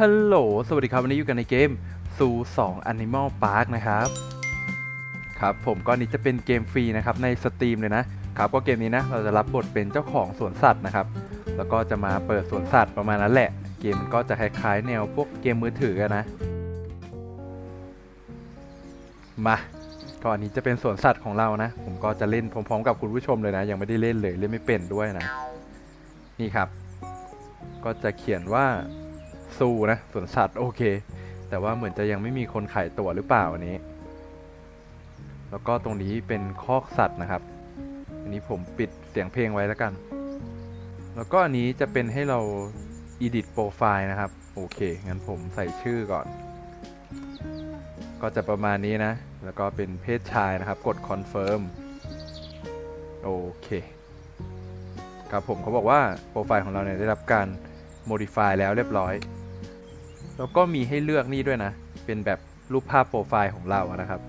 ฮัลโหล สวัสดีครับ วันนี้อยู่กันในเกมซู2 Animal Park นะครับ ครับผมก็นี้จะเป็นเกมฟรีนะครับในสตรีมเลยนะครับก็เกมนี้นะ เราจะรับบทเป็นเจ้าของสวนสัตว์นะครับ แล้วก็จะมาเปิดสวนสัตว์ประมาณนั้นแหละ เกมมันก็จะคล้ายๆ แนวพวกเกมมือถือกันนะ มาก็อันนี้จะเป็นสวนสัตว์ของเรานะ ผมก็จะเล่นพร้อมๆ กับคุณผู้ชมเลยนะ ยังไม่ได้เล่นเลย เล่นไม่เป็นด้วยนะ นี่ครับ ก็จะเขียนว่า ซูนะสวนสัตว์โอเค แต่ว่าเหมือนจะยังไม่มีคนขายตั๋วหรือเปล่าอันนี้ แล้วก็ตรงนี้เป็นคอกสัตว์นะครับ อันนี้ผมปิดเสียงเพลงไว้แล้วกัน แล้วก็อันนี้จะเป็นให้เรา edit profile นะครับ โอเค งั้นผมใส่ชื่อก่อน ก็จะประมาณนี้นะ แล้วก็เป็นเพศชายนะครับ กด confirm โอเค ครับผมเขาบอกว่าโปรไฟล์ของเราเนี่ยได้รับการ modify แล้วเรียบร้อย แล้วก็มีให้เลือกนี่ด้วยนะ เป็นแบบรูปภาพโปรไฟล์ของเราอะนะครับ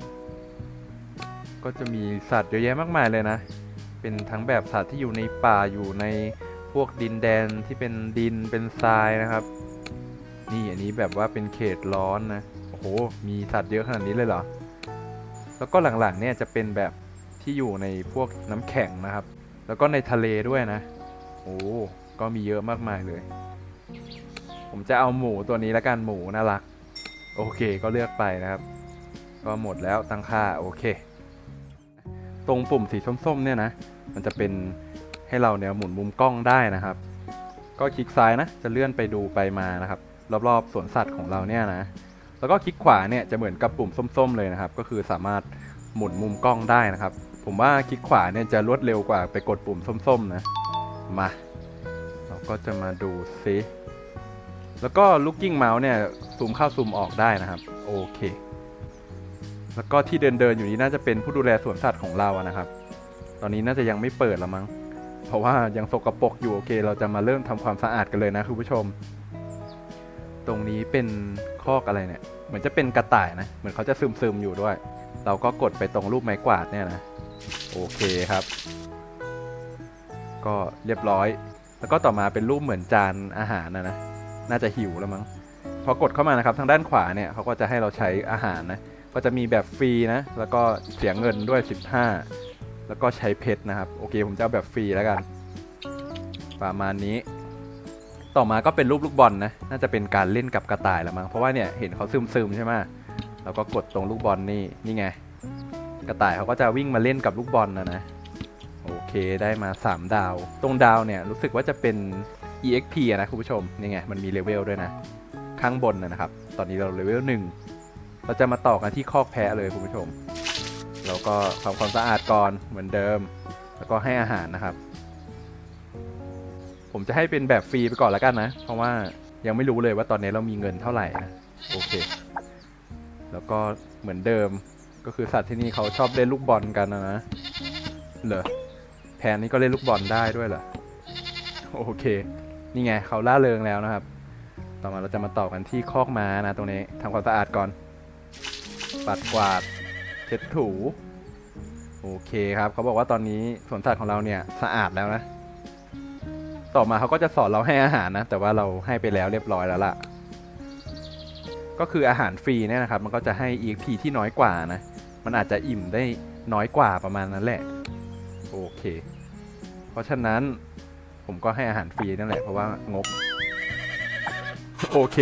ก็จะมีสัตว์เยอะแยะมากมายเลยนะ เป็นทั้งแบบสัตว์ที่อยู่ในป่าอยู่ในพวกดินแดนที่เป็นดินเป็นทรายนะครับ นี่อันนี้แบบว่าเป็นเขตร้อนนะ โอ้โห มีสัตว์เยอะขนาดนี้เลยเหรอ แล้วก็หลังๆเนี่ยจะเป็นแบบที่อยู่ในพวกน้ำแข็งนะครับ แล้วก็ในทะเลด้วยนะ โอ้ก็มีเยอะมากมายเลย ผมจะเอาหมูตัวนี้แล้วกันหมูน่ารัก โอเคก็เลือกไปนะครับ ก็หมดแล้วตั้งค่าโอเค ตรงปุ่มสีส้มๆเนี่ยนะ มันจะเป็นให้เราเนี่ยหมุนมุมกล้องได้นะครับ ก็คลิกซ้ายนะ จะเลื่อนไปดูไปมานะครับ รอบๆสวนสัตว์ของเราเนี่ยนะ แล้วก็คลิกขวาเนี่ยจะเหมือนกับปุ่มส้ม ๆ เลยนะครับ ก็คือสามารถหมุนมุมกล้องได้นะครับ ผมว่าคลิกขวาเนี่ยจะรวดเร็วกว่าไปกดปุ่มส้ม ๆ นะ มา เราก็จะมาดูซิ แล้วก็ looking mouse เนี่ยซูมเข้าซูมออกได้นะครับ โอเค แล้วก็ที่เดินเดินอยู่นี้น่าจะเป็นผู้ดูแลสวนสัตว์ของเราอะนะครับ ตอนนี้น่าจะยังไม่เปิดละมั้ง เพราะว่ายังสกปรกอยู่โอเค เราจะมาเริ่มทำความสะอาดกันเลยนะคุณผู้ชม ตรงนี้เป็นคอกอะไรเนี่ย เหมือนจะเป็นกระต่ายนะ เหมือนเขาจะซึมซึมอยู่ด้วย เราก็กดไปตรงรูปไม้กวาดเนี่ยนะ โอเคครับ ก็เรียบร้อย แล้วก็ต่อมาเป็นรูปเหมือนจานอาหารนะนะ น่าจะหิวแล้วมั้งพอกดเข้ามานะครับทางด้านขวาเนี่ยเขาก็จะให้เราใช้อาหารนะก็จะมีแบบฟรีนะแล้วก็เสียเงินด้วย 15 แล้วก็ใช้เพชรนะครับโอเคผมจะเอาแบบฟรีแล้วกัน ประมาณนี้ ต่อมาก็เป็นรูปลูกบอลนะน่าจะเป็นการเล่นกับกระต่ายแล้วมั้งเพราะว่าเนี่ยเห็นเขาซึมซึมๆใช่ไหมเราก็กดตรงลูกบอลนี่นี่ไง กระต่ายเขาก็จะวิ่งมาเล่นกับลูกบอลนะนะโอเคได้มา 3 ดาว ตรงดาวเนี่ยรู้สึกว่าจะเป็น EXP นะคุณผู้ชมนี่ไงมันมีเลเวลด้วยนะ ข้างบนนะครับ ตอนนี้เราเลเวลหนึ่งเราจะมาต่อกันที่คอกแพะเลยคุณผู้ชม เราก็ทำความสะอาดก่อนเหมือนเดิม แล้วก็ให้อาหารนะครับ ผมจะให้เป็นแบบฟรีไปก่อนแล้วกันนะ เพราะว่ายังไม่รู้เลยว่าตอนนี้เรามีเงินเท่าไหร่นะโอเค แล้วก็เหมือนเดิมก็คือสัตว์ที่นี่เขาชอบเล่นลูกบอลกันนะนะเหรอแพนนี่ก็เล่นลูกบอลได้ด้วยเหรอโอเค นี่ไงเขาล่าเริงแล้วนะครับ ต่อมาเราจะมาต่อกันที่คอกม้านะตรงนี้ทำความสะอาดก่อน ปัดกวาด เช็ดถู โอเคครับ เขาบอกว่าตอนนี้สวนสัตว์ของเราเนี่ยสะอาดแล้วนะ ต่อมาเขาก็จะสอนเราให้อาหารนะ แต่ว่าเราให้ไปแล้วเรียบร้อยแล้วล่ะ ก็คืออาหารฟรีเนี่ยนะครับ มันก็จะให้ EXP ที่น้อยกว่านะ มันอาจจะอิ่มได้น้อยกว่าประมาณนั้นแหละ โอเค เพราะฉะนั้น ผมก็ให้อาหารฟรีนั่นแหละเพราะว่างบ โอเค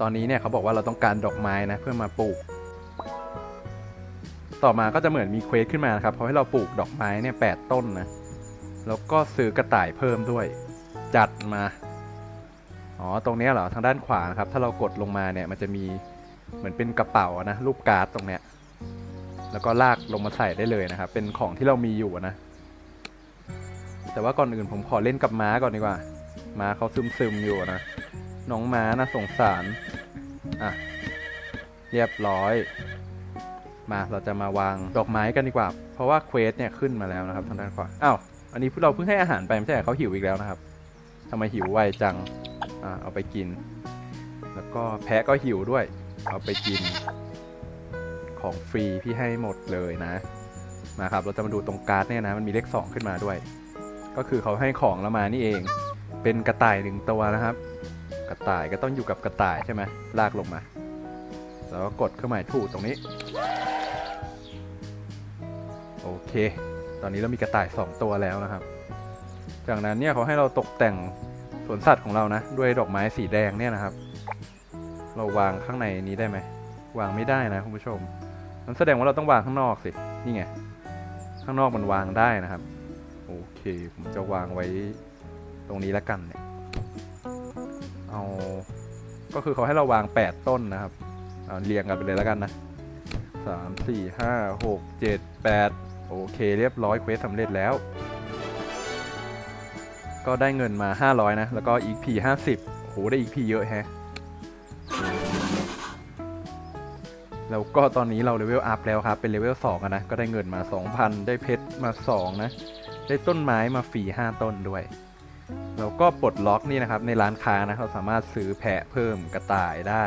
ตอนนี้เนี่ยเขาบอกว่าเราต้องการดอกไม้นะ เพื่อมาปลูก ต่อมาก็จะเหมือนมีเควสขึ้นมานะครับเขาให้เราปลูกดอกไม้เนี่ยแปดต้นนะ แล้วก็ซื้อกระต่ายเพิ่มด้วย จัดมา อ๋อ ตรงนี้เหรอ ทางด้านขวานะครับ ถ้าเรากดลงมาเนี่ย มันจะมีเหมือนเป็นกระเป๋านะรูปการ์ดตรงเนี้ย แล้วก็ลากลงมาใส่ได้เลยนะครับ เป็นของที่เรามีอยู่นะ แต่ว่าก่อนอื่นผมขอเล่นกับม้าก่อนดีกว่า ม้าเขาซึมซึมๆอยู่นะ น้องม้านะสงสาร อะ เรียบร้อย มาเราจะมาวางดอกไม้กันดีกว่า เพราะว่าเควสเนี่ยขึ้นมาแล้วนะครับทางด้านขวา อ้าว อันนี้เราเพิ่งให้อาหารไปไม่ใช่เขาหิวอีกแล้วนะครับทำไมหิวไวจัง อ่าเอาไปกิน แล้วก็แพะก็หิวด้วย เอาไปกิน ของฟรีพี่ให้หมดเลยนะ มาครับ เราจะมาดูตรงการ์ดเนี่ยนะ มันมีเลขสองขึ้นมาด้วย ก็คือเขาให้ของเรามานี่เอง เป็นกระต่ายหนึ่งตัวนะครับ กระต่ายก็ต้องอยู่กับกระต่ายใช่ไหมลากลงมา แล้วก็กดเครื่องหมายถูกตรงนี้ โอเค ตอนนี้เรามีกระต่าย 2 ตัวแล้วนะครับ จากนั้นเนี่ยเขาให้เราตกแต่งสวนสัตว์ของเรานะ ด้วยดอกไม้สีแดงเนี่ยนะครับ เราวางข้างในนี้ได้ไหม วางไม่ได้นะคุณผู้ชมนั่นแสดงว่าเราต้องวางข้างนอกสิ นี่ไง ข้างนอกมันวางได้นะครับ โอเค ผมจะวางไว้ตรงนี้แล้วกันเนี่ย เอา ก็คือเขาให้เราวาง 8 ต้นนะครับเอาเรียงกันไปเลยแล้วกันนะสามสี่ห้าหกเจ็ดแปดโอเค เรียบร้อยเควสสำเร็จแล้ว ก็ได้เงินมา 500 นะ แล้วก็อีกพี50 โอ้โห ได้อีกพีเยอะแฮะ แล้วก็ตอนนี้เราเลเวลอัพแล้วครับ เป็นเลเวล2อะนะ ก็ได้เงินมา 2,000 ได้เพชรมา 2 นะ ได้ต้นไม้มาฟรี5ต้นด้วย แล้วก็ปลดล็อกนี่นะครับในร้านค้านะเราสามารถซื้อแพะเพิ่มกระต่ายได้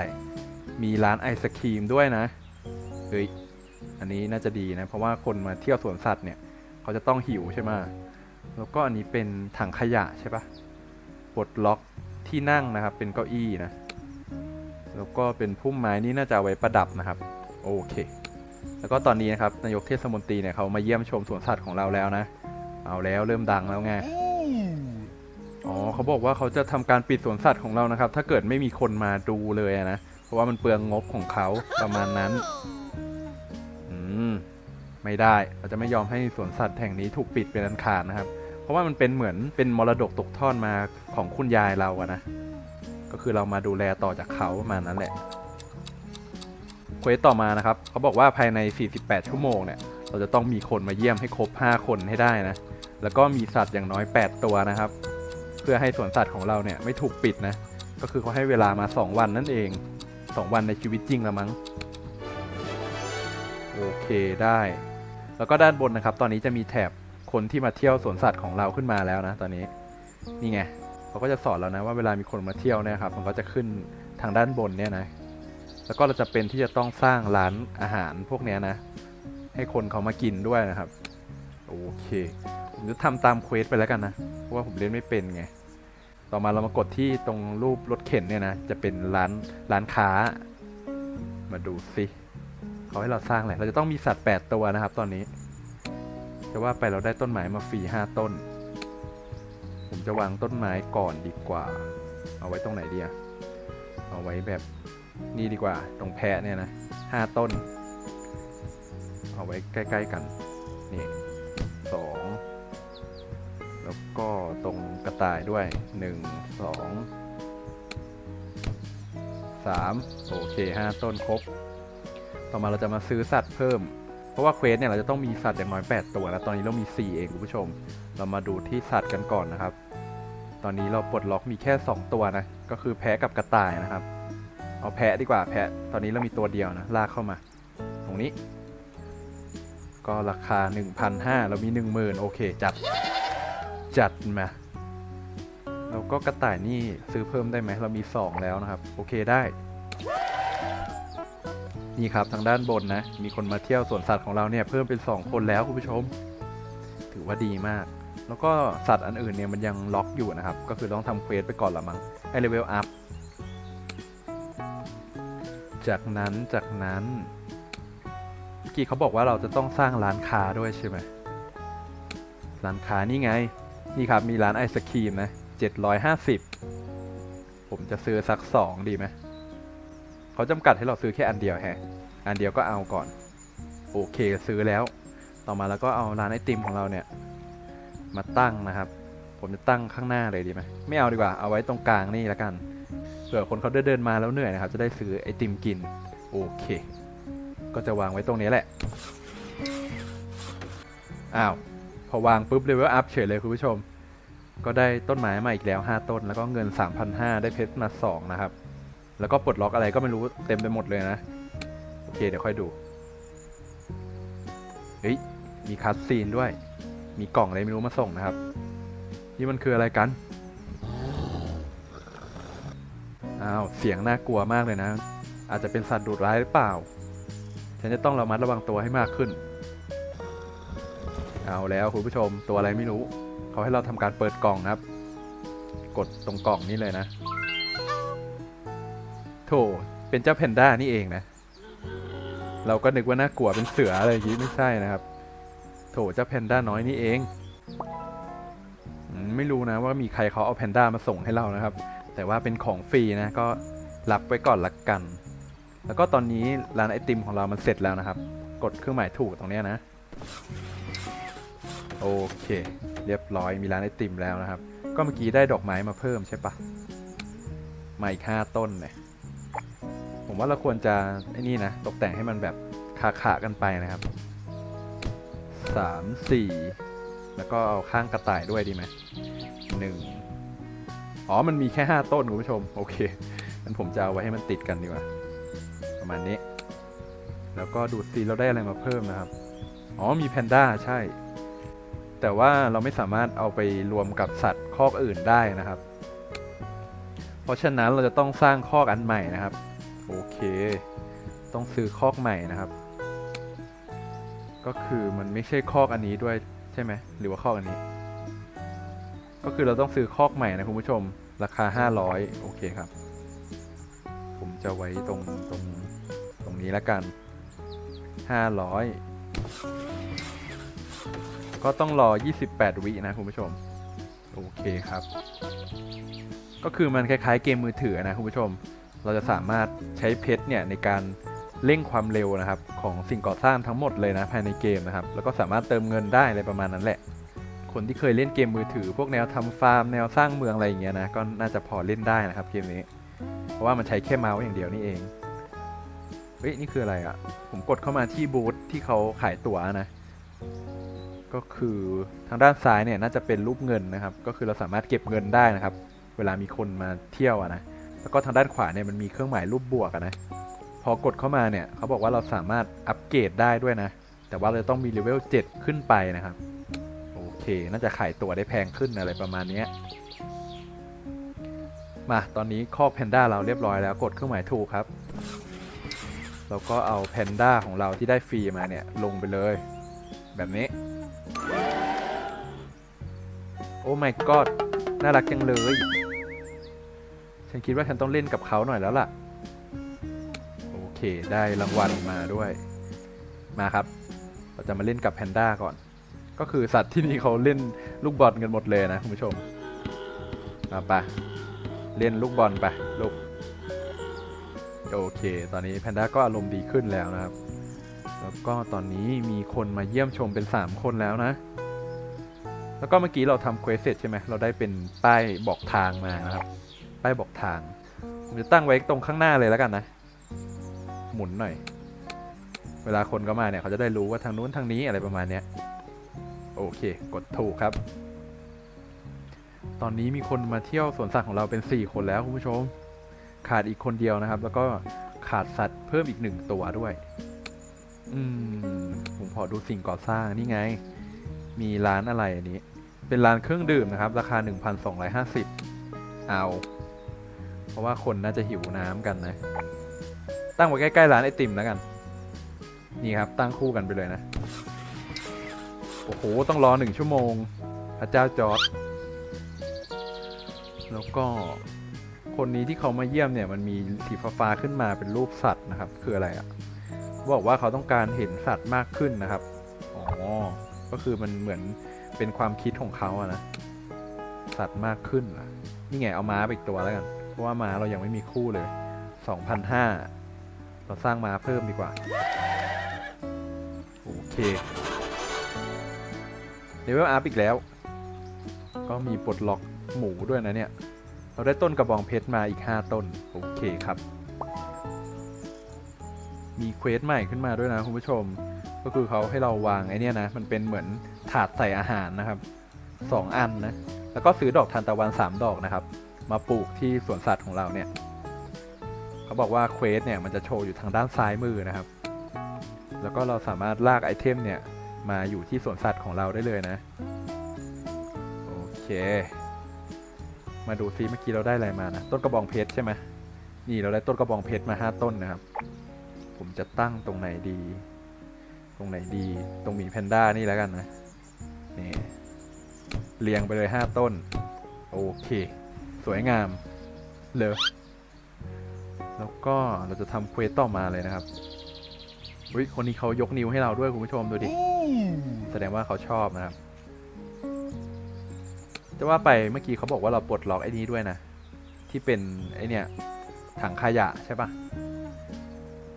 มีร้านไอศครีมด้วยนะเฮ้ยอันนี้น่าจะดีนะ เพราะว่าคนมาเที่ยวสวนสัตว์เนี่ย เขาจะต้องหิวใช่ไหมแล้วก็อันนี้เป็นถังขยะใช่ปะปลดล็อกที่นั่งนะครับ เป็นเก้าอี้นะ แล้วก็เป็นพุ่มไม้นี่น่าจะไว้ประดับนะครับ โอเค แล้วก็ตอนนี้นะครับนายกเทศมนตรีเนี่ยเขามาเยี่ยมชมสวนสัตว์ของเราแล้วนะ เอาแล้วเริ่มดังแล้วไง อ๋อเขาบอกว่าเขาจะทำการปิดสวนสัตว์ของเรานะครับ ถ้าเกิดไม่มีคนมาดูเลยอะนะ เพราะว่ามันเปลืองงบของเขาประมาณนั้น อืม ไม่ได้ เราจะไม่ยอมให้สวนสัตว์แห่งนี้ถูกปิดเป็นอันขาดนะครับ เพราะว่ามันเป็นเหมือนเป็นมรดกตกทอดมาของคุณยายเราอะนะ ก็คือเรามาดูแลต่อจากเขาประมาณนั้นแหละเควสต่อมานะครับ เขาบอกว่าภายใน 48 ชั่วโมงเนี่ย เราจะต้องมีคนมาเยี่ยมให้ครบ 5 คนให้ได้นะ แล้วก็มีสัตว์อย่างน้อย 8 ตัวนะครับ เพื่อให้สวนสัตว์ของเราเนี่ยไม่ถูกปิดนะ ก็คือเขาให้เวลามา 2 วันนั่นเอง 2 วันในชีวิตจริงละมั้ง โอเคได้ แล้วก็ด้านบนนะครับ ตอนนี้จะมีแถบคนที่มาเที่ยวสวนสัตว์ของเราขึ้นมาแล้วนะ ตอนนี้ นี่ไงเขาก็จะสอนเรานะว่าเวลามีคนมาเที่ยวเนี่ยครับ มันก็จะขึ้นทางด้านบนเนี่ยนะ แล้วก็เราจะเป็นที่จะต้องสร้างร้านอาหารพวกเนี้ยนะ ให้คนเขามากินด้วยนะครับ โอเคผมจะทำตามเควสไปแล้วกันนะ เพราะว่าผมเล่นไม่เป็นไง ต่อมาเรามากดที่ตรงรูปรถเข็นเนี่ยนะ จะเป็นร้านร้านค้า มาดูสิเขาให้เราสร้างอะไรเราจะต้องมีสัตว์ 8 ตัวนะครับ ตอนนี้ จะว่าไปเราได้ต้นไม้มาฟรี5ต้น ผมจะวางต้นไม้ก่อนดีกว่า เอาไว้ตรงไหนดีอะเอาไว้แบบนี่ดีกว่า ตรงแพะเนี่ยนะห้าต้น เอาไว้ใกล้ ๆ กัน นี่สองแล้วก็ตรงกระต่ายด้วยหนึ่งสองสามโอเคห้าต้นครบ ต่อมาเราจะมาซื้อสัตว์เพิ่ม เพราะว่าเควสเนี่ยเราจะต้องมีสัตว์อย่างน้อย 8 ตัวแล้วตอนนี้เรามี 4 เองคุณผู้ชม เรามาดูที่สัตว์กันก่อนนะครับ ตอนนี้เราปลดล็อกมีแค่ 2 ตัวนะ ก็คือแพะกับกระต่ายนะครับ เอาแพะดีกว่าแพะ ตอนนี้เรามีตัวเดียวนะ ลากเข้ามา ตรงนี้ ก็ราคา 1,500เรามี 10,000 โอเค จัด จัดมาแล้วก็กระต่ายนี่ซื้อเพิ่มได้ไหมเรามี 2 แล้วนะครับ โอเคได้ นี่ครับทางด้านบนนะ มีคนมาเที่ยวสวนสัตว์ของเราเนี่ยเพิ่มเป็น 2 คนแล้วคุณผู้ชม ถือว่าดีมาก แล้วก็สัตว์อันอื่นเนี่ยมันยังล็อกอยู่นะครับ ก็คือต้องทำเควสไปก่อนละมั้งให้เลเวลอัพจากนั้นจากนั้น กี้เขาบอกว่าเราจะต้องสร้างร้านค้าด้วยใช่ไหมร้านค้านี่ไง นี่ครับมีร้านไอศครีมนะ750ผมจะซื้อสักสองดีไหมเขาจำกัดให้เราซื้อแค่อันเดียวแฮะ อันเดียวก็เอาก่อน โอเคซื้อแล้ว ต่อมาแล้วก็เอาร้านไอติมของเราเนี่ย มาตั้งนะครับ ผมจะตั้งข้างหน้าเลยดีไหมไม่เอาดีกว่า เอาไว้ตรงกลางนี่แล้วกัน เผื่อคนเขาเดินเดินมาแล้วเหนื่อยนะครับ จะได้ซื้อไอติมกิน โอเค ก็จะวางไว้ตรงนี้แหละ อ้าว พอวางปุ๊บเลเวลอัพเฉยเลยคุณผู้ชม ก็ได้ต้นไม้มาอีกแล้ว 5 ต้น แล้วก็เงิน 3,500 ได้เพชรมา 2 นะครับ แล้วก็ปลดล็อกอะไรก็ไม่รู้เต็มไปหมดเลยนะ โอเค เดี๋ยวค่อยดู เฮ้ย มีคัสซีนด้วย มีกล่องอะไรไม่รู้มาส่งนะครับ นี่มันคืออะไรกัน อ้าว เสียงน่ากลัวมากเลยนะอาจจะเป็นสัตว์ดุร้ายหรือเปล่า ฉันจะต้องระมัดระวังตัวให้มากขึ้น เอาแล้วคุณผู้ชมตัวอะไรไม่รู้ เขาให้เราทำการเปิดกล่องนะครับ กดตรงกล่องนี้เลยนะโถเป็นเจ้าแพนด้านี่เองนะ เราก็นึกว่าน่ากลัวเป็นเสืออะไรอย่างนี้ไม่ใช่นะครับ โถเจ้าแพนด้าน้อยนี่เอง ไม่รู้นะว่ามีใครเขาเอาแพนด้ามาส่งให้เรานะครับ แต่ว่าเป็นของฟรีนะก็รับไว้ก่อนละกัน แล้วก็ตอนนี้ร้านไอติมของเรามันเสร็จแล้วนะครับ กดเครื่องหมายถูกตรงเนี้ยนะ โอเค เรียบร้อยมีร้านไอติมแล้วนะครับ ก็เมื่อกี้ได้ดอกไม้มาเพิ่มใช่ปะมาอีกห้าต้นเนี่ยผมว่าเราควรจะไอ้นี่นะตกแต่งให้มันแบบขาขากันไปนะครับสามสี่แล้วก็เอาข้างกระต่ายด้วยดีไหมหนึ่งอ๋อ มันมีแค่ห้าต้นคุณผู้ชม โอเคงั้นผมจะเอาไว้ให้มันติดกันดีกว่า ประมาณนี้ แล้วก็ดูดซีเราได้อะไรมาเพิ่มนะครับ อ๋อมีแพนด้าใช่ แต่ว่าเราไม่สามารถเอาไปรวมกับสัตว์คอกอื่นได้นะครับ เพราะฉะนั้นเราจะต้องสร้างคอกอันใหม่นะครับ โอเค ต้องซื้อคอกใหม่นะครับ ก็คือมันไม่ใช่คอกอันนี้ด้วยใช่ไหมหรือว่าคอกอันนี้ ก็คือเราต้องซื้อคอกใหม่นะคุณผู้ชมราคา 500 โอเคครับ ผมจะไว้ตรงตรงตรง นี้แล้วกัน 500 ก็ต้องรอ 28 วินะคุณผู้ชม โอเคครับ ก็คือมันคล้ายๆเกมมือถือนะคุณผู้ชม เราจะสามารถใช้เพชรเนี่ยในการเร่งความเร็วนะครับ ของสิ่งก่อสร้างทั้งหมดเลยนะภายในเกมนะครับ แล้วก็สามารถเติมเงินได้อะไรประมาณนั้นแหละ คนที่เคยเล่นเกมมือถือ พวกแนวทำฟาร์มแนวสร้างเมืองอะไรอย่างเงี้ยนะก็น่าจะพอเล่นได้นะครับเกมนี้ เพราะว่ามันใช้แค่เมาส์อย่างเดียวนี่เอง เฮ้ย นี่คืออะไรอะ่ะ ผมกดเข้ามาที่บูธที่เขาขายตั๋วนะ ก็คือทางด้านซ้ายเนี่ยน่าจะเป็นรูปเงินนะครับ ก็คือเราสามารถเก็บเงินได้นะครับ เวลามีคนมาเที่ยวอะนะ แล้วก็ทางด้านขวาเนี่ยมันมีเครื่องหมายรูปบวกอะนะ พอกดเข้ามาเนี่ยเขาบอกว่าเราสามารถอัปเกรดได้ด้วยนะ แต่ว่าเราจะต้องมีเลเวล7ขึ้นไปนะครับ โอเค น่าจะขายตั๋วได้แพงขึ้นอะไรประมาณนี้มา ตอนนี้คอกแพนด้าเราเรียบร้อยแล้ว กดเครื่องหมายถูกครับ เราก็เอาแพนด้าของเราที่ได้ฟรีมาเนี่ย ลงไปเลย แบบนี้ โอ้ my god น่ารักจังเลย ฉันคิดว่าฉันต้องเล่นกับเขาหน่อยแล้วล่ะ โอเค ได้รางวัลมาด้วย มาครับ เราจะมาเล่นกับแพนด้าก่อน ก็คือสัตว์ที่นี่เขาเล่นลูกบอลกันหมดเลยนะคุณผู้ชมมาไปะเล่นลูกบอลไปลูก โอเค ตอนนี้แพนด้าก็อารมณ์ดีขึ้นแล้วนะครับ แล้วก็ตอนนี้มีคนมาเยี่ยมชมเป็น 3 คนแล้วนะ แล้วก็เมื่อกี้เราทำเควสเสร็จใช่ไหมเราได้เป็นป้ายบอกทางมานะครับ ป้ายบอกทาง ผมจะตั้งไว้ตรงข้างหน้าเลยแล้วกันนะ หมุนหน่อย เวลาคนก็มาเนี่ยเขาจะได้รู้ว่าทางนู้นทางนี้อะไรประมาณเนี้ย โอเค กดถูกครับ ตอนนี้มีคนมาเที่ยวสวนสัตว์ของเราเป็น 4 คนแล้วคุณผู้ชม ขาดอีกคนเดียวนะครับ แล้วก็ขาดสัตว์เพิ่มอีกหนึ่งตัวด้วย อืม ผมขอดูสิ่งก่อสร้างนี่ไง มีร้านอะไรอันนี้ เป็นร้านเครื่องดื่มนะครับ ราคา 1,250 เอา เพราะว่าคนน่าจะหิวน้ำกันนะ ตั้งไว้ใกล้ๆร้านไอติมแล้วกัน นี่ครับ ตั้งคู่กันไปเลยนะ โอ้โห ต้องรอหนึ่งชั่วโมง พระเจ้าจอร์ดแล้วก็ คนนี้ที่เขามาเยี่ยมเนี่ยมันมีสีฟ้าขึ้นมาเป็นรูปสัตว์นะครับ คืออะไรอะ่ะบอกว่าเขาต้องการเห็นสัตว์มากขึ้นนะครับอ๋อก็คือมันเหมือนเป็นความคิดของเขาอะนะสัตว์มากขึ้นนี่ไงเอาม้าไปอีกตัวแล้วกันเพราะว่าม้าเรายังไม่มีคู่เลย2,500เราสร้างม้าเพิ่มดีกว่าโอเคเลเวลอัพอีกแล้ว ก็มีปลดล็อกหมูด้วยนะเนี่ย เราได้ต้นกระบองเพชรมาอีก 5 ต้น โอเคครับ มีเควสใหม่ขึ้นมาด้วยนะคุณผู้ชม ก็คือเขาให้เราวางไอเนี่ยนะ มันเป็นเหมือนถาดใส่อาหารนะครับ 2 อันนะ แล้วก็ซื้อดอกทานตะวัน 3 ดอกนะครับ มาปลูกที่สวนสัตว์ของเราเนี่ยเขาบอกว่าเควสเนี่ยมันจะโชว์อยู่ทางด้านซ้ายมือนะครับ แล้วก็เราสามารถลากไอเทมเนี่ยมาอยู่ที่สวนสัตว์ของเราได้เลยนะ โอเค มาดูซิเมื่อกี้เราได้อะไรมานะ ต้นกระบองเพชรใช่ไหมนี่เราได้ต้นกระบองเพชรมาห้าต้นนะครับ ผมจะตั้งตรงไหนดี ตรงไหนดี ตรงหมีแพนด้านี่แล้วกันนะ นี่เรียงไปเลยห้าต้น โอเค สวยงาม เลยแล้วก็เราจะทำเควสต่อมาเลยนะครับอุ้ยคนนี้เขายกนิ้วให้เราด้วยคุณผู้ชมดูดิ แสดงว่าเขาชอบนะครับ จะว่าไปเมื่อกี้เขาบอกว่าเราปลดล็อกไอ้นี้ด้วยนะ ที่เป็นไอเนี่ยถังขยะใช่ปะ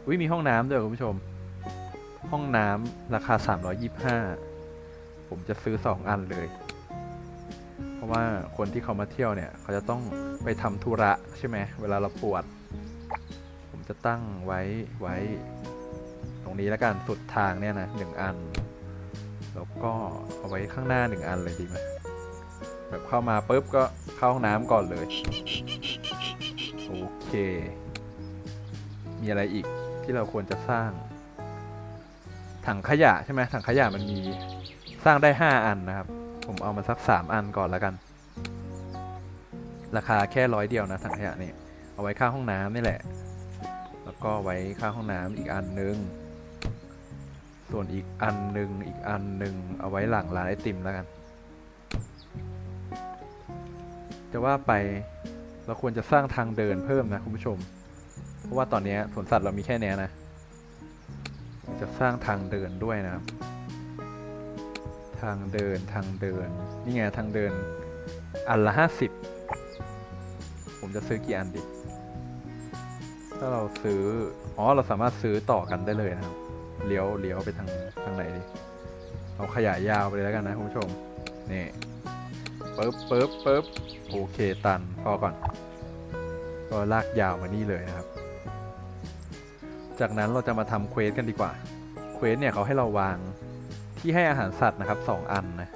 อุ้ยมีห้องน้ำด้วยคุณผู้ชม ห้องน้ำราคา 325 ผมจะซื้อ 2 อันเลย เพราะว่าคนที่เขามาเที่ยวเนี่ย เขาจะต้องไปทำธุระใช่ไหมเวลาเราปวด ผมจะตั้งไว้ไว้ ตรงนี้แล้วกันสุดทางเนี่ยนะหนึ่งอัน แล้วก็เอาไว้ข้างหน้าหนึ่งอันเลยดีไหม แบบเข้ามาปุ๊บก็เข้าห้องน้ำก่อนเลย โอเค มีอะไรอีกที่เราควรจะสร้าง ถังขยะใช่ไหมถังขยะมันมีสร้างได้ห้าอันนะครับ ผมเอามาสักสามอันก่อนแล้วกัน ราคาแค่ร้อยเดียวนะถังขยะนี่เอาไว้ข้างห้องน้ำนี่แหละ แล้วก็ไว้ข้างห้องน้ำอีกอันนึงส่วนอีกอันหนึ่งอีกอันหนึ่งเอาไว้หลังร้านไอติมแล้วกัน จะว่าไปเราควรจะสร้างทางเดินเพิ่มนะคุณผู้ชม เพราะว่าตอนนี้สวนสัตว์เรามีแค่นี้นะ จะสร้างทางเดินด้วยนะครับ ทางเดินทางเดิน นี่ไงทางเดิน อันละห้าสิบผมจะซื้อกี่อันดีถ้าเราซื้อ อ๋อ เราสามารถซื้อต่อกันได้เลยนะครับ เลี้ยวเลี้ยวไปทางทางไหนดีเอาขยายยาวไปเลยแล้วกันนะคุณผู้ชม นี่ ปึ๊บปึ๊บปึ๊บโอเคตันพอก่อน ก็ลากยาวมานี่เลยนะครับ จากนั้นเราจะมาทำเควสกันดีกว่า เควสเนี่ยเขาให้เราวางที่ให้อาหารสัตว์นะครับสองอันนะ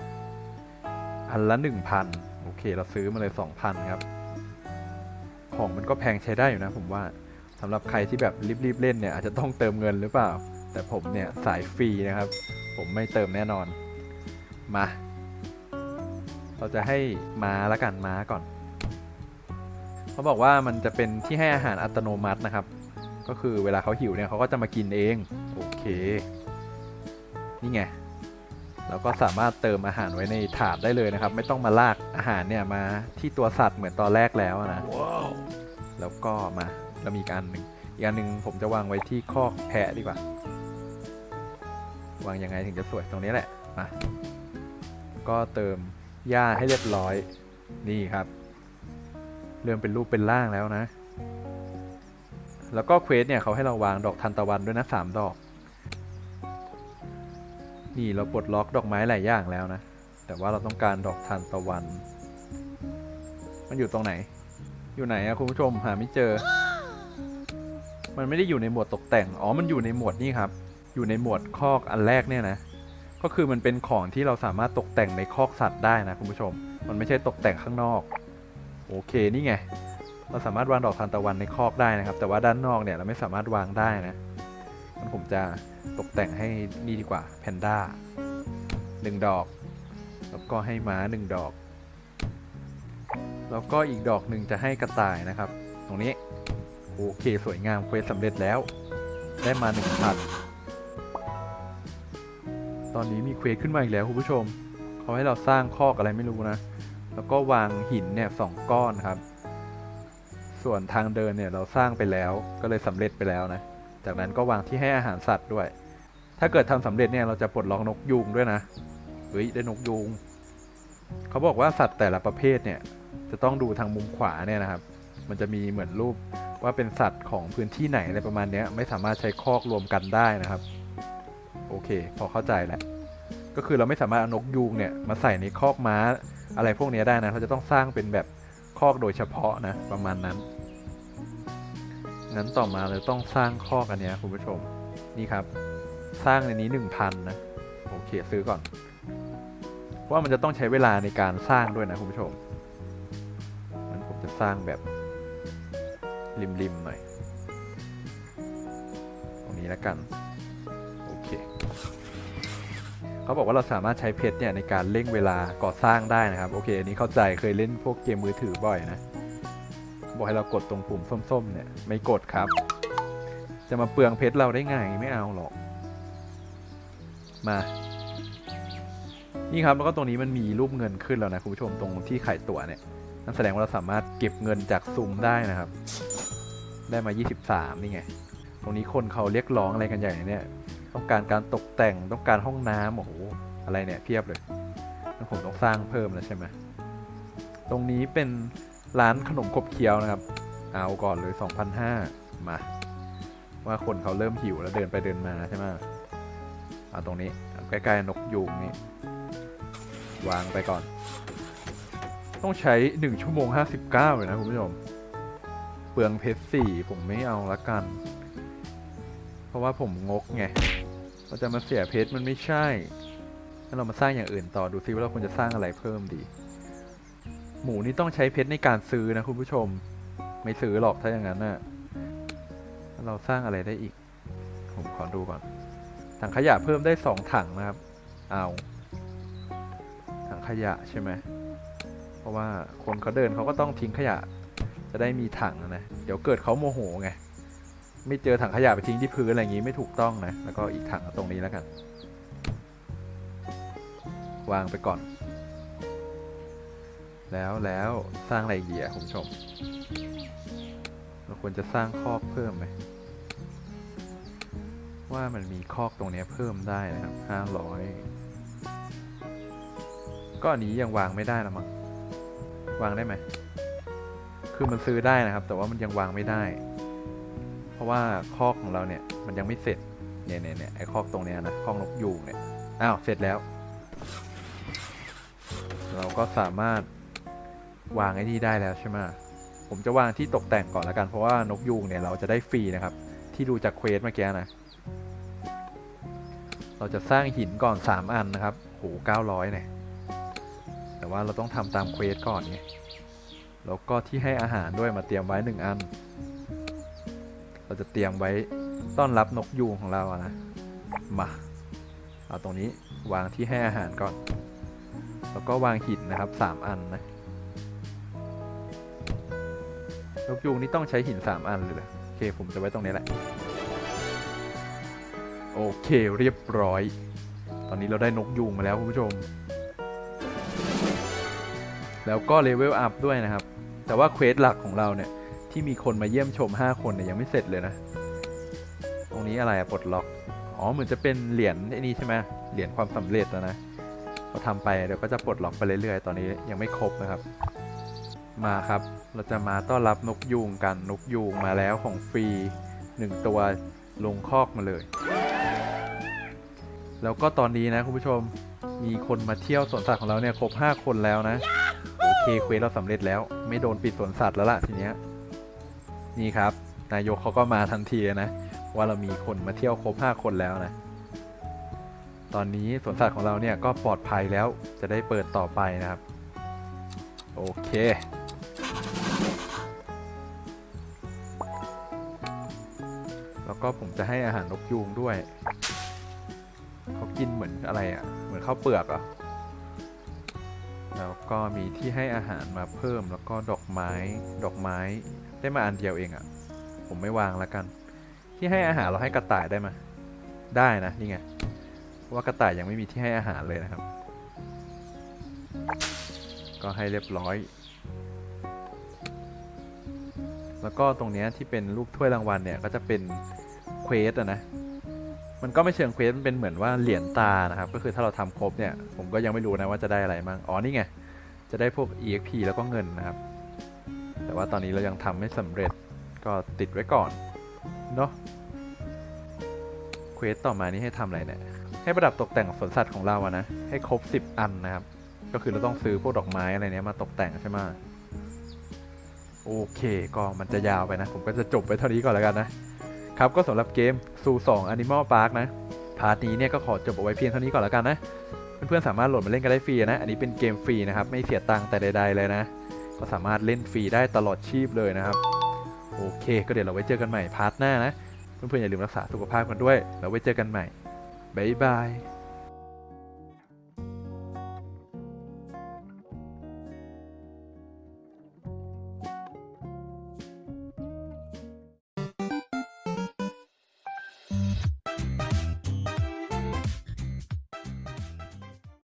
อันละหนึ่งพันโอเค เราซื้อมาเลยสองพันครับ ของมันก็แพงใช้ได้อยู่นะผมว่าสำหรับใครที่แบบรีบๆเล่นเนี่ยอาจจะต้องเติมเงินหรือเปล่า แต่ผมเนี่ยสายฟรีนะครับ ผมไม่เติมแน่นอน มา เราจะให้ม้าละกันม้าก่อนเขาบอกว่ามันจะเป็นที่ให้อาหารอัตโนมัตินะครับ ก็คือเวลาเขาหิวเนี่ยเขาก็จะมากินเองโอเคนี่ไงเราก็สามารถเติมอาหารไว้ในถาดได้เลยนะครับ ไม่ต้องมาลากอาหารเนี่ยมาที่ตัวสัตว์เหมือนตอนแรกแล้วนะแล้วก็มาเรามีอีกอันหนึ่งอีกอันหนึ่งผมจะวางไว้ที่คอกแพะดีกว่า วางยังไงถึงจะสวยตรงนี้แหละมาก็เติม หญ้าให้เรียบร้อย นี่ครับ เริ่มเป็นรูปเป็นร่างแล้วนะ แล้วก็เควสเนี่ยเขาให้เราวางดอกทันตะวันด้วยนะสามดอก นี่เราปลดล็อกดอกไม้หลายอย่างแล้วนะ แต่ว่าเราต้องการดอกทานตะวัน มันอยู่ตรงไหน อยู่ไหนอะคุณผู้ชมหาไม่เจอ มันไม่ได้อยู่ในหมวดตกแต่ง อ๋อ มันอยู่ในหมวดนี่ครับ อยู่ในหมวดคอกอันแรกเนี่ยนะ ก็คือมันเป็นของที่เราสามารถตกแต่งในคอกสัตว์ได้นะคุณผู้ชม มันไม่ใช่ตกแต่งข้างนอก โอเคนี่ไง เราสามารถวางดอกทานตะวันในคอกได้นะครับ แต่ว่าด้านนอกเนี่ยเราไม่สามารถวางได้นะงั้นผมจะตกแต่งให้นี่ดีกว่าแพนด้าหนึ่งดอก แล้วก็ให้ม้าหนึ่งดอก แล้วก็อีกดอกหนึ่งจะให้กระต่ายนะครับ ตรงนี้ โอเคสวยงามเควสสำเร็จแล้ว ได้มาหนึ่งพัน ตอนนี้มีเควสขึ้นมาอีกแล้วคุณผู้ชมเขาให้เราสร้างคอกอะไรไม่รู้นะ แล้วก็วางหินเนี่ยสองก้อนครับ ส่วนทางเดินเนี่ยเราสร้างไปแล้วก็เลยสำเร็จไปแล้วนะ จากนั้นก็วางที่ให้อาหารสัตว์ด้วย ถ้าเกิดทำสำเร็จเนี่ยเราจะปลดล็อกนกยูงด้วยนะ เฮ้ยได้นกยูงเขาบอกว่าสัตว์แต่ละประเภทเนี่ยจะต้องดูทางมุมขวาเนี่ยนะครับ มันจะมีเหมือนรูปว่าเป็นสัตว์ของพื้นที่ไหนอะไรประมาณนี้ไม่สามารถใช้คอกรวมกันได้นะครับ โอเค พอเข้าใจแล้วก็คือเราไม่สามารถเอานกยูงเนี่ยมาใส่ในคอกม้าอะไรพวกนี้ได้นะเขาจะต้องสร้างเป็นแบบคอกโดยเฉพาะนะประมาณนั้นงั้นต่อมาเราต้องสร้างคอกอันเนี้ยคุณผู้ชมนี่ครับ สร้างในนี้หนึ่งพันนะโอเคซื้อก่อนเพราะว่ามันจะต้องใช้เวลาในการสร้างด้วยนะคุณผู้ชมงั้นผมจะสร้างแบบริมๆหน่อยตรงนี้แล้วกัน เขาบอกว่าเราสามารถใช้เพชรเนี่ยในการเร่งเวลาก่อสร้างได้นะครับ โอเค อันนี้เข้าใจเคยเล่นพวกเกมมือถือบ่อยนะ บอกให้เรากดตรงปุ่มส้มๆเนี่ยไม่กดครับ จะมาเปลืองเพชรเราได้ไงไม่เอาหรอก มา นี่ครับแล้วก็ตรงนี้มันมีรูปเงินขึ้นแล้วนะคุณผู้ชมตรงที่ขายตั๋วเนี่ยนั่นแสดงว่าเราสามารถเก็บเงินจากซุมได้นะครับ ได้มา 23 นี่ไง ตรงนี้คนเขาเรียกร้องอะไรกันใหญ่เนี่ย ต้องการการตกแต่งต้องการห้องน้ำโอ้โหอะไรเนี่ยเพียบเลยงั้นผมต้องสร้างเพิ่มแล้วใช่ไหมตรงนี้เป็นร้านขนมขบเคี้ยวนะครับ เอาก่อนเลย2,500มาว่าคนเขาเริ่มหิวแล้วเดินไปเดินมาใช่ไหมเอาตรงนี้ใกล้ๆนกยูงนี่วางไปก่อน ต้องใช้ 1 ชั่วโมง 59เลยนะคุณผู้ชมเปลืองเพชรสี่ผมไม่เอาละกัน เพราะว่าผมงกไง เราจะมาเสียเพชรมันไม่ใช่งั้นเรามาสร้างอย่างอื่นต่อดูซิว่าเราควรจะสร้างอะไรเพิ่มดี หมูนี่ต้องใช้เพชรในการซื้อนะคุณผู้ชม ไม่ซื้อหรอกถ้าอย่างนั้นน่ะเราสร้างอะไรได้อีก ผมขอดูก่อน ถังขยะเพิ่มได้สองถังนะครับ เอาถังขยะใช่ไหม เพราะว่าคนเขาเดินเขาก็ต้องทิ้งขยะ จะได้มีถังนะ เดี๋ยวเกิดเขาโมโหไง ไม่เจอถังขยะไปทิ้งที่พื้นอะไรอย่างงี้ไม่ถูกต้องนะ แล้วก็อีกถังตรงนี้แล้วกัน วางไปก่อน แล้วแล้วสร้างอะไรอีกดีอะคุณผู้ชม เราควรจะสร้างคอกเพิ่มไหมว่ามันมีคอกตรงนี้เพิ่มได้นะครับห้าร้อยก็อันนี้ยังวางไม่ได้ละมั้งวางได้ไหม คือมันซื้อได้นะครับ แต่ว่ามันยังวางไม่ได้ ราะว่าคอกของเราเนี่ยมันยังไม่เสร็จเนี่ยเนี่ยเนี่ยไอ้คอกตรงเนี้ยนะคอกนกยูงเนี่ยอ้าวเสร็จแล้ว เราก็สามารถวางไอ้นี่ได้แล้วใช่ไหมผมจะวางที่ตกแต่งก่อนละกันเพราะว่านกยูงเนี่ยเราจะได้ฟรีนะครับ ที่ดูจากเควสเมื่อกี้นะเราจะสร้างหินก่อน 3 อันนะครับโห900เนี่ยแต่ว่าเราต้องทำตามเควสก่อนไงแล้วก็ที่ให้อาหารด้วยมาเตรียมไว้ 1 อัน เราจะเตรียมไว้ต้อนรับนกยูงของเราอะนะ มาเอาตรงนี้วางที่ให้อาหารก่อน แล้วก็วางหินนะครับ 3 อันนะนกยูงนี่ต้องใช้หิน 3 อันเลยเหรอโอเคผมจะไว้ตรงนี้แหละ โอเคเรียบร้อย ตอนนี้เราได้นกยูงมาแล้วคุณผู้ชม แล้วก็เลเวลอัพด้วยนะครับ แต่ว่าเควสหลักของเราเนี่ย ที่มีคนมาเยี่ยมชม 5 คนเนี่ยยังไม่เสร็จเลยนะ ตรงนี้อะไรอะปลดล็อก อ๋อเหมือนจะเป็นเหรียญไอ้นี่ใช่ไหมเหรียญความสำเร็จแล้วนะพอทำไปเดี๋ยวก็จะปลดล็อกไปเรื่อยๆ ตอนนี้ยังไม่ครบนะครับ มาครับ เราจะมาต้อนรับนกยูงกันนกยูงมาแล้วของฟรีหนึ่งตัวลงคอกมาเลย แล้วก็ตอนนี้นะคุณผู้ชมมีคนมาเที่ยวสวนสัตว์ของเราเนี่ยครบ 5 คนแล้วนะ โอเคเควสเราสำเร็จแล้ว ไม่โดนปิดสวนสัตว์แล้วล่ะทีเนี้ย นี่ครับ นายกเขาก็มาทันทีเลยนะ ว่าเรามีคนมาเที่ยวครบ5คนแล้วนะ ตอนนี้สวนสัตว์ของเราเนี่ยก็ปลอดภัยแล้วจะได้เปิดต่อไปนะครับ โอเคแล้วก็ผมจะให้อาหารนกยูงด้วย เขากินเหมือนอะไรอะ่ะ เหมือนข้าวเปลือกเหรอะ แล้วก็มีที่ให้อาหารมาเพิ่ม แล้วก็ดอกไม้ ดอกไม้ ได้มาอันเดียวเองอะ่ะ ผมไม่วางแล้วกัน ที่ให้อาหารเราให้กระต่ายได้ไหมได้นะนี่ไงว่ากระต่ายยังไม่มีที่ให้อาหารเลยนะครับ ก็ให้เรียบร้อย แล้วก็ตรงนี้ที่เป็นรูปถ้วยรางวัลเนี่ยก็จะเป็นเควสอะนะมันก็ไม่เชิงเควสมันเป็นเหมือนว่าเหรียญตานะครับ ก็คือถ้าเราทำครบเนี่ย ผมก็ยังไม่รู้นะว่าจะได้อะไรบ้างอ๋อนี่ไง จะได้พวก EXP แล้วก็เงินนะครับ แต่ว่าตอนนี้เรายังทำไม่สำเร็จก็ติดไว้ก่อน เนาะเควสต่อมานี่ให้ทำอะไรเนี่ย ให้ประดับตกแต่งสวนสัตว์ของเราอะนะ ให้ครบ 10 อันนะครับ ก็คือเราต้องซื้อพวกดอกไม้อะไรเนี้ยมาตกแต่งใช่ไหมโอเค ก็มันจะยาวไปนะ ผมก็จะจบไปเท่านี้ก่อนแล้วกันนะ ครับก็สำหรับเกมซู2 Animal Park นะ พาร์ทนี้เนี่ยก็ขอจบเอาไว้เพียงเท่านี้ก่อนแล้วกันนะ เพื่อนๆสามารถโหลดมาเล่นกันได้ฟรีนะ อันนี้เป็นเกมฟรีนะครับ ไม่เสียตังค์แต่ใดๆเลยนะ ก็สามารถเล่นฟรีได้ตลอดชีพเลยนะครับ โอเค ก็เดี๋ยวเราไว้เจอกันใหม่พาร์ทหน้านะ เพื่อนๆอย่าลืมรักษาสุขภาพกันด้วยแล้วไว้เจอกันใหม่บ๊ายบาย